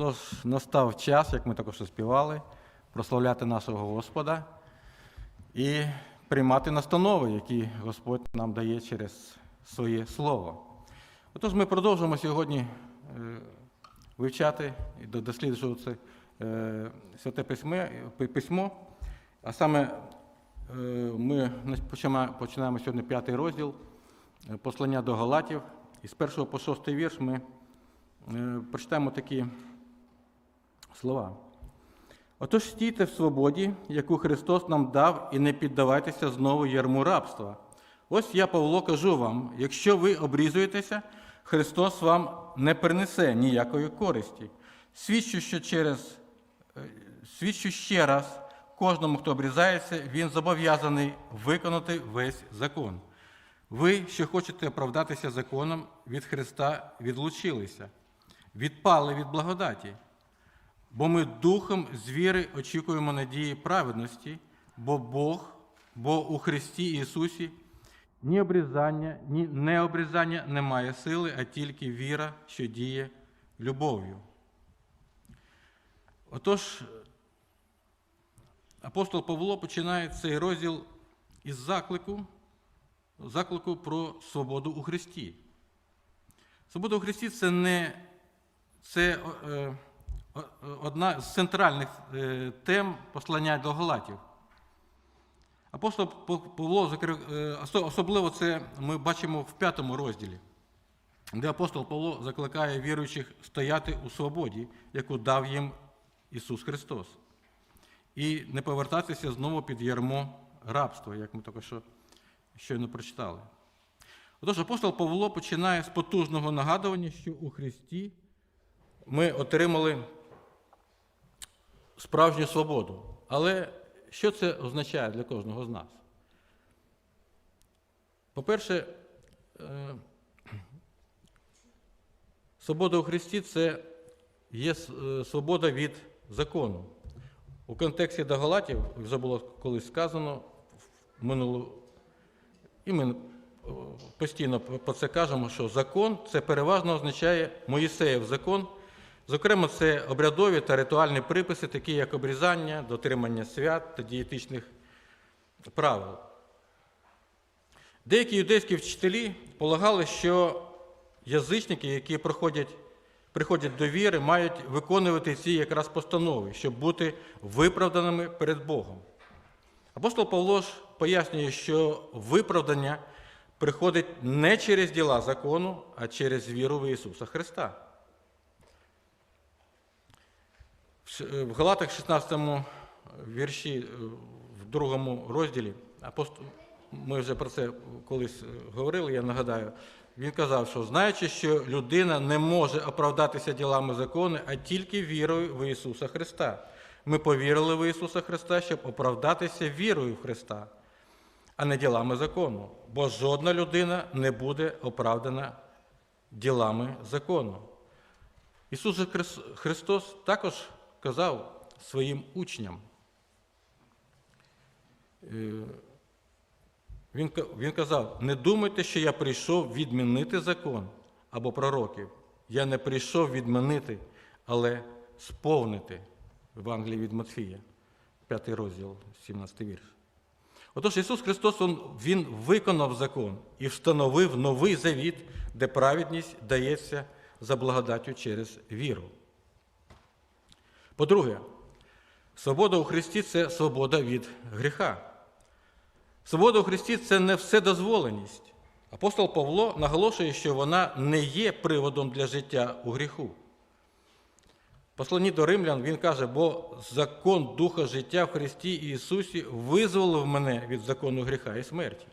Отож, настав час, як ми також співали, прославляти нашого Господа і приймати настанови, які Господь нам дає через своє Слово. Отож, ми продовжуємо сьогодні е, вивчати і досліджувати е, Святе письмо. А саме е, ми починаємо- сьогодні п'ятий розділ послання до Галатів. І з першого по шостий вірш ми прочитаємо такі слова. Отож стійте в свободі, яку Христос нам дав, і не піддавайтеся знову ярму рабства. Ось я, Павло, кажу вам: якщо ви обрізуєтеся, Христос вам не принесе ніякої користі. Свідчу, що через е, свідчу ще раз, кожному, хто обрізається, він зобов'язаний виконати весь закон. Ви, що хочете оправдатися законом, від Христа відлучилися, відпали від благодаті. Бо ми духом з віри очікуємо надії праведності, бо Бог, бо у Христі Ісусі ні обрізання, ні необрізання не має сили, а тільки віра, що діє любов'ю. Отож, апостол Павло починає цей розділ із заклику, заклику про свободу у Христі. Свобода у Христі це не це е, одна з центральних е, тем послання до Галатів. Апостол Павло, е, особливо це ми бачимо в п'ятому розділі, де апостол Павло закликає віруючих стояти у свободі, яку дав їм Ісус Христос, і не повертатися знову під ярмо рабства, як ми що щойно прочитали. Отож, апостол Павло починає з потужного нагадування, що у Христі ми отримали справжню свободу. Але що це означає для кожного з нас? По-перше, е, свобода у Христі це є е, свобода від закону. У контексті до Галатів, вже було колись сказано в і ми е, постійно про це кажемо, що закон це переважно означає Моїсеєв закон. Зокрема, це обрядові та ритуальні приписи, такі як обрізання, дотримання свят та дієтичних правил. Деякі юдейські вчителі полагали, що язичники, які проходять, приходять до віри, мають виконувати ці якраз постанови, щоб бути виправданими перед Богом. Апостол Павло ж пояснює, що виправдання приходить не через діла закону, а через віру в Ісуса Христа. В Галатах 16 вірші, е, в другому розділі, ми вже про це колись е, говорили, я нагадаю, він казав, що знаючи, що людина не може оправдатися ділами закону, а тільки вірою в Ісуса Христа. Ми повірили в Ісуса Христа, щоб оправдатися вірою в Христа, а не ділами закону. Бо жодна людина не буде оправдана ділами закону. Ісус Христос також казав своїм учням. е, Він, він казав: не думайте, що я прийшов відмінити закон або пророків. Я не прийшов відмінити, але сповнити в Евангелії від Матфія, 5 розділ, 17 вірш. Отож, Ісус Христос Він виконав закон і встановив новий завіт, де праведність дається за благодаттю через віру. По-друге, свобода у Христі це свобода від гріха. Свобода у Христі це не вседозволеність. Апостол Павло наголошує, що вона не є приводом для життя у гріху. В Посланні до римлян він каже, бо закон Духа життя в Христі Ісусі визволив мене від закону гріха і смерті.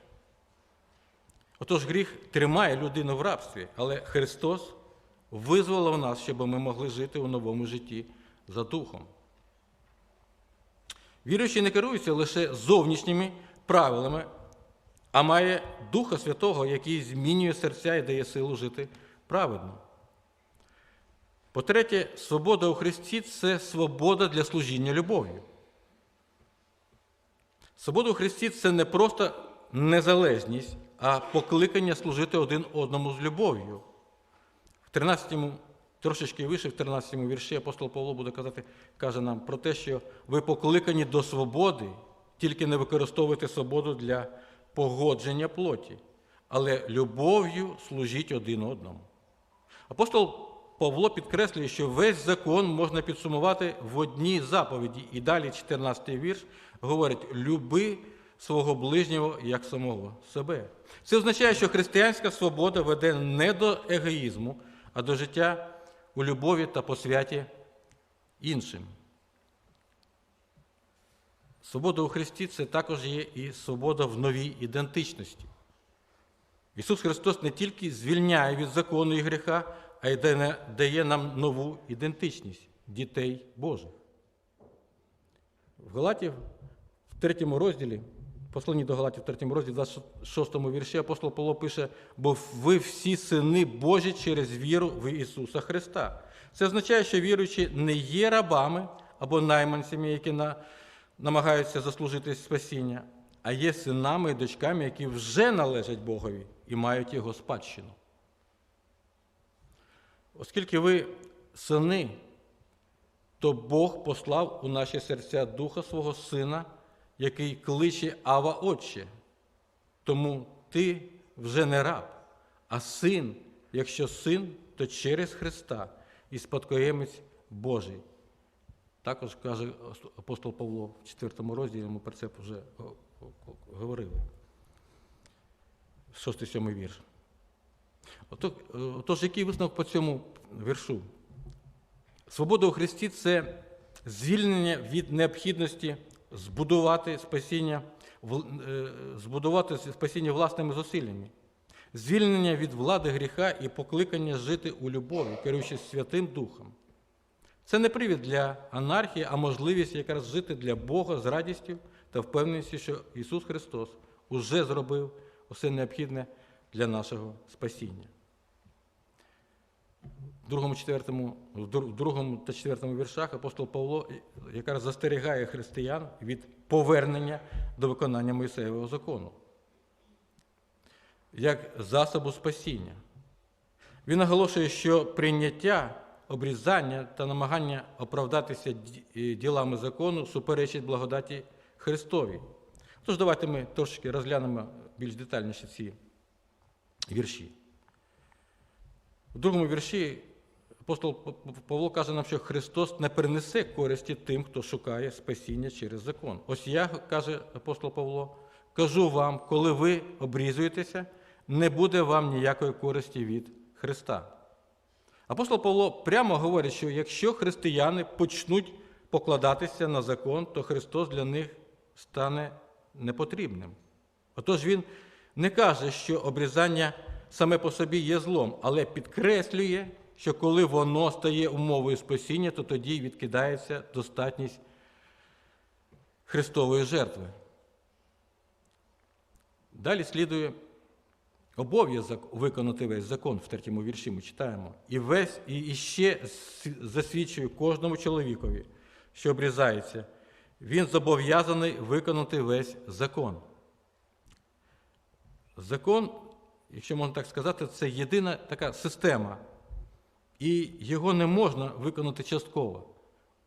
Отож, гріх тримає людину в рабстві, але Христос визволив нас, щоб ми могли жити у новому житті за Духом. Віруючий не керується лише зовнішніми правилами, а має Духа Святого, який змінює серця і дає силу жити праведно. По-третє, свобода у Христі це свобода для служіння любов'ю. Свобода у Христі це не просто незалежність, а покликання служити один одному з любов'ю. В 13 Трошечки вище в 13 вірші апостол Павло буде казати, каже нам про те, що ви покликані до свободи, тільки не використовуйте свободу для погодження плоті, але любов'ю служіть один одному. Апостол Павло підкреслює, що весь закон можна підсумувати в одній заповіді. І далі 14 вірш говорить: люби свого ближнього як самого себе. Це означає, що християнська свобода веде не до егоїзму, а до життя у любові та посвяті іншим. Свобода у Христі це також є і свобода в новій ідентичності. Ісус Христос не тільки звільняє від закону і гріха, а й дає- нам нову ідентичність дітей Божих. В Галатів, в третьому розділі, посланні до Галатів, в третьому розділі, 26 вірші апостол Павло пише, бо ви всі сини Божі через віру в Ісуса Христа. Це означає, що віруючі не є рабами або найманцями, які на, намагаються заслужити спасіння, а є синами і дочками, які вже належать Богові і мають його спадщину. Оскільки ви сини, то Бог послав у наші серця Духа свого Сина, який кличе Ава Отче. Тому ти вже не раб, а син, якщо син, то через Христа і спадкоємець Божий. Також каже апостол Павло в 4 розділі, ми про це вже говорили. 6-7 вірш. Е, Отож, який висновок по цьому віршу? Свобода у Христі це звільнення від необхідності збудувати спасіння, е, збудувати спасіння власними зусиллями, звільнення від влади гріха і покликання жити у любові, керуючись Святим Духом. Це не привід для анархії, а можливість якраз жити для Бога з радістю та впевненістю, що Ісус Христос уже зробив усе необхідне для нашого спасіння. В другому, в другому та четвертому віршах апостол Павло якраз застерігає християн від повернення до виконання Мойсеєвого закону як засобу спасіння. Він наголошує, що прийняття, обрізання та намагання оправдатися е, ділами закону суперечить благодаті Христовій. Тож давайте ми трошки розглянемо більш детальніше ці вірші. У другому вірші апостол Павло каже нам, що Христос не принесе користі тим, хто шукає спасіння через закон. Ось я, каже апостол Павло, кажу вам, коли ви обрізуєтеся, не буде вам ніякої користі від Христа. Апостол Павло прямо говорить, що якщо християни почнуть покладатися на закон, то Христос для них стане непотрібним. Отож він не каже, що обрізання саме по собі є злом, але підкреслює, що коли воно стає умовою спасіння, то тоді відкидається достатність Христової жертви. Далі слідує обов'язок виконати весь закон в третьому вірші ми читаємо. І весь і ще засвідчує кожному чоловікові, що обрізається, він зобов'язаний виконати весь закон. Закон, якщо можна так сказати, це єдина така система, і його не можна виконати частково.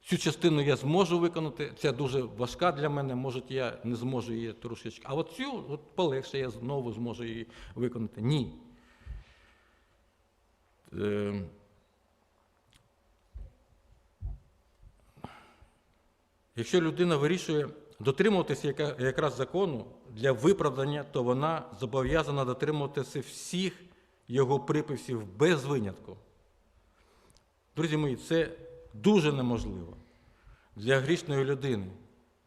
Цю частину я зможу виконати, ця дуже важка для мене, може, я не зможу її трошечки. А от цю от полегше я знову зможу її виконати. Ні. Е, Якщо людина вирішує дотримуватися якраз закону для виправдання, то вона зобов'язана дотримуватися всіх його приписів без винятку. Друзі мої, це дуже неможливо для грішної людини.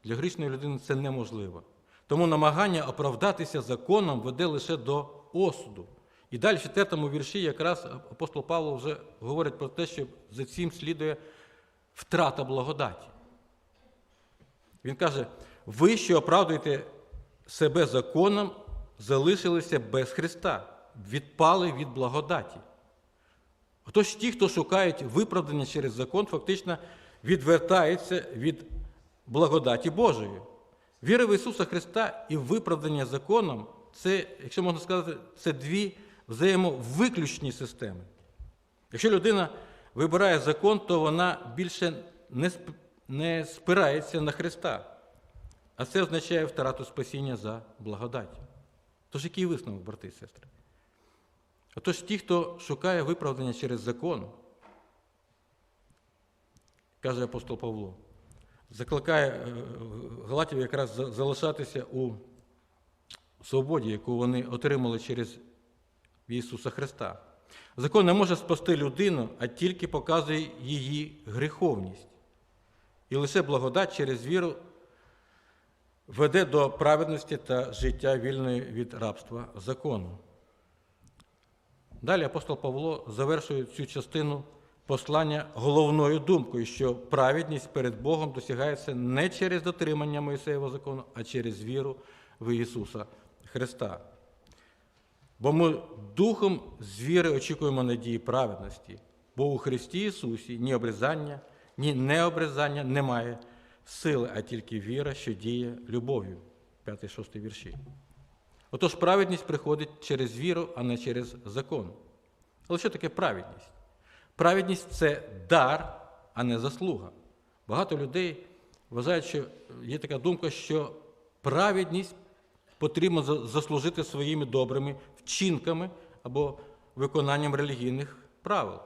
Для грішної людини це неможливо. Тому намагання оправдатися законом веде лише до осуду. І далі в четвертому вірші якраз апостол Павло вже говорить про те, що за цим слідує втрата благодаті. Він каже: ви, що оправдуєте себе законом, залишилися без Христа, відпали від благодаті. Отож ті, хто шукають виправдання через закон, фактично відвертаються від благодаті Божої. Віра в Ісуса Христа і виправдання законом це, якщо можна сказати, це дві взаємовиключні системи. Якщо людина вибирає закон, то вона більше не, сп- не спирається на Христа. А це означає втрату спасіння за благодаттю. Тож який висновок, брати і сестри? Отож, ті, хто шукає виправдання через закон, каже апостол Павло, закликає е, Галатів якраз залишатися у свободі, яку вони отримали через Ісуса Христа. Закон не може спасти людину, а тільки показує її гріховність. І лише благодать через віру веде до праведності та життя вільної від рабства закону. Далі апостол Павло завершує цю частину послання головною думкою, що праведність перед Богом досягається не через дотримання Моїсеєвого закону, а через віру в Ісуса Христа. Бо ми духом з віри очікуємо надії праведності, бо у Христі Ісусі ні обрізання, ні необрізання немає сили, а тільки віра, що діє любов'ю. 5-6 вірші. Отож, праведність приходить через віру, а не через закон. Але що таке праведність? Праведність це дар, а не заслуга. Багато людей вважають, що є така думка, що праведність потрібно заслужити своїми добрими вчинками або виконанням релігійних правил.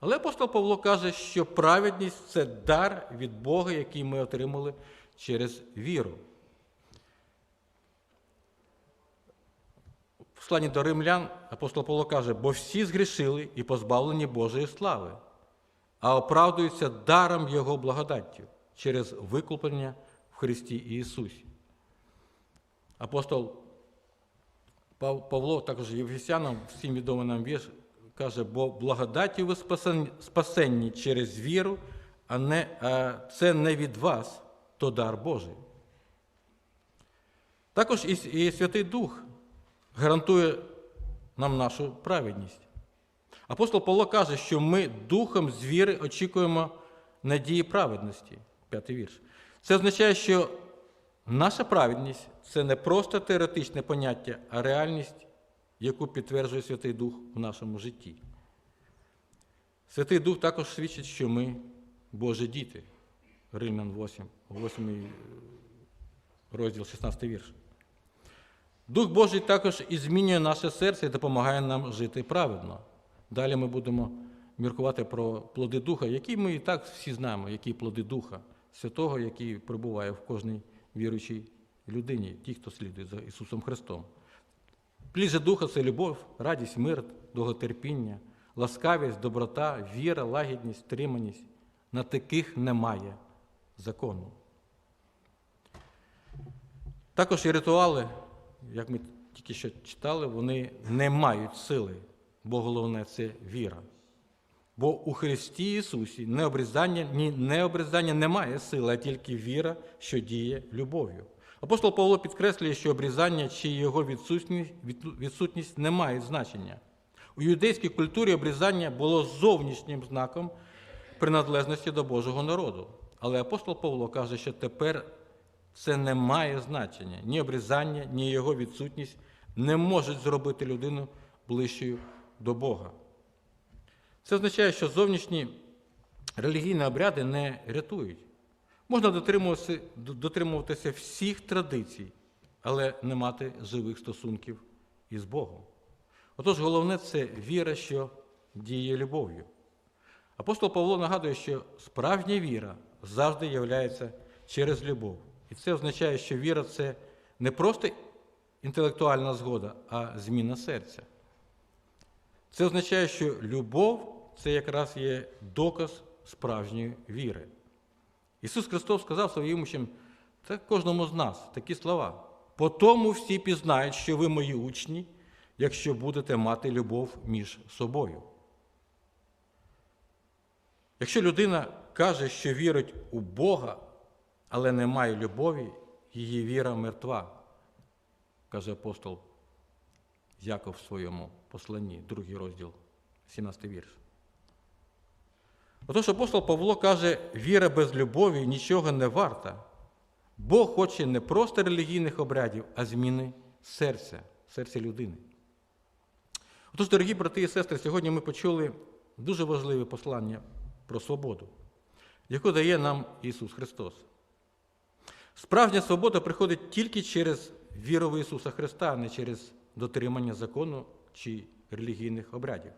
Але апостол Павло каже, що праведність це дар від Бога, який ми отримали через віру. Посланні до римлян апостол Павло каже, бо всі згрішили і позбавлені Божої слави, а оправдуються даром Його благодаттю через викуплення в Христі Ісусі. Апостол Павло, також Єфесянам, всім відомий нам вірш, каже, бо благодаті ви спасенні через віру, а не, а це не від вас, то дар Божий. Також і Святий Дух гарантує нам нашу праведність. Апостол Павло каже, що ми духом з віри очікуємо надії праведності. П'ятий вірш. Це означає, що наша праведність це не просто теоретичне поняття, а реальність, яку підтверджує Святий Дух в нашому житті. Святий Дух також свідчить, що ми Божі діти. Римлян 8, 8 розділ, 16 вірш. Дух Божий також і змінює наше серце і допомагає нам жити праведно. Далі ми будемо міркувати про плоди Духа, які ми і так всі знаємо, які плоди Духа Святого, який перебуває в кожній віруючій людині, ті, хто слідує за Ісусом Христом. Плід же Духа це любов, радість, мир, довготерпіння, ласкавість, доброта, віра, лагідність, триманість. На таких немає закону. Також і ритуали, як ми тільки що читали, вони не мають сили, бо головне це віра. Бо у Христі Ісусі ні обрізання, ні необрізання немає сили, а тільки віра, що діє любов'ю. Апостол Павло підкреслює, що обрізання чи його відсутність, відсутність не мають значення. У юдейській культурі обрізання було зовнішнім знаком приналежності до Божого народу. Але апостол Павло каже, що тепер це не має значення. Ні обрізання, ні його відсутність не можуть зробити людину ближчою до Бога. Це означає, що зовнішні релігійні обряди не рятують. Можна дотримуватися, дотримуватися всіх традицій, але не мати живих стосунків із Богом. Отож, головне це віра, що діє любов'ю. Апостол Павло нагадує, що справжня віра завжди являється через любов. І це означає, що віра це не просто інтелектуальна згода, а зміна серця. Це означає, що любов це якраз є доказ справжньої віри. Ісус Христос сказав своїм учням, це кожному з нас такі слова. По тому всі пізнають, що ви мої учні, якщо будете мати любов між собою. Якщо людина каже, що вірить у Бога, але не має любові, її віра мертва, каже апостол Яков в своєму посланні, другий розділ, 17 вірш. Отож апостол Павло каже, віра без любові нічого не варта. Бог хоче не просто релігійних обрядів, а зміни серця, серця людини. Отож, дорогі брати і сестри, сьогодні ми почули дуже важливе послання про свободу, яку дає нам Ісус Христос. Справжня свобода приходить тільки через віру в Ісуса Христа, а не через дотримання закону чи релігійних обрядів.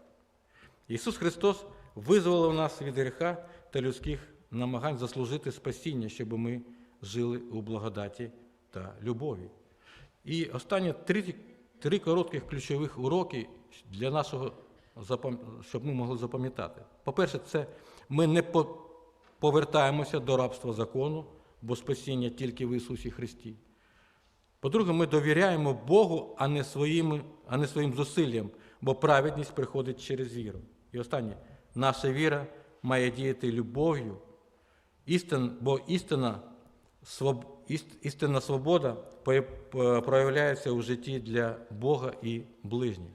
Ісус Христос визволив нас від гріха та людських намагань заслужити спасіння, щоб ми жили у благодаті та любові. І останні три, три коротких ключових уроки для нашого, щоб ми могли запам'ятати. По-перше, це ми не повертаємося до рабства закону, бо спасіння тільки в Ісусі Христі. По-друге, ми довіряємо Богу, а не, своїми, а не своїм зусиллям, бо праведність приходить через віру. І останнє, наша віра має діяти любов'ю, істин, бо істина, своб, істинна свобода проявляється у житті для Бога і ближніх.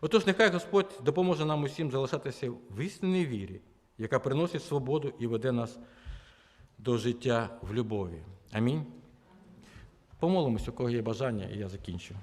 Отож, нехай Господь допоможе нам усім залишатися в істинній вірі, яка приносить свободу і веде нас до життя в любові. Амінь. Помолимось, у кого є бажання, і я закінчу.